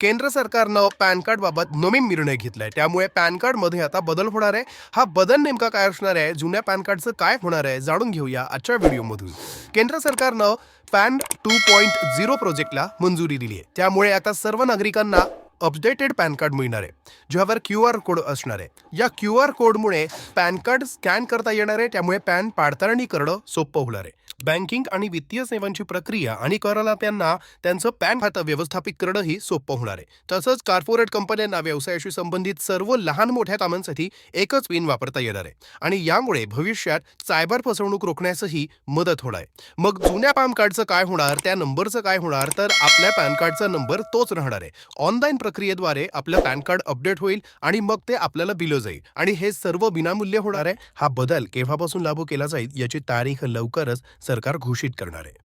केंद्र सरकारनं pan card बाबत नवीन निर्णय घेतलाय. त्यामुळे पॅन कार्डमध्ये आता बदल होणार आहे. हा बदल नेमका काय असणार आहे? जुन्या पॅन कार्डचं काय होणार आहे? जाणून घेऊया आजच्या व्हिडिओमधून. केंद्र सरकारनं पॅन टू पॉईंट झिरो प्रोजेक्टला मंजुरी दिली आहे त्यामुळे आता सर्व नागरिकांना अपडेटेड पॅन कार्ड मिळणार आहे ज्यावर क्यू आर कोड असणार आहे. या क्यू आर कोडमुळे पॅन कार्ड स्कॅन करता येणार आहे त्यामुळे पॅन पडताळणी करणं सोपं होणार आहे. बँकिंग आणि वित्तीय सेवांची प्रक्रिया आणि करदात्यांना त्यांचं पॅन खातं व्यवस्थापित करणंही सोपं होणार आहे. तसंच कॉर्पोरेट कंपन्यांना व्यवसायाशी संबंधित सर्व लहान मोठ्या कामांसाठी एकच पिन वापरता येणार आहे. आणि यामुळे भविष्यात सायबर फसवणूक रोखण्यासही मदत होणार आहे. मग जुन्या पॅन कार्डचं काय होणार त्या नंबरचं काय होणार तर आपल्या पॅन कार्डचा नंबर तोच राहणार आहे. ऑनलाईन प्रक्रियेद्वारे आपलं पॅन कार्ड अपडेट होईल आणि मग ते आपल्याला दिलं जाईल. आणि हे सर्व विनामूल्य होणार आहे. हा बदल केव्हापासून लागू केला जाईल याची तारीख लवकरच सरकार घोषित करणार आहे.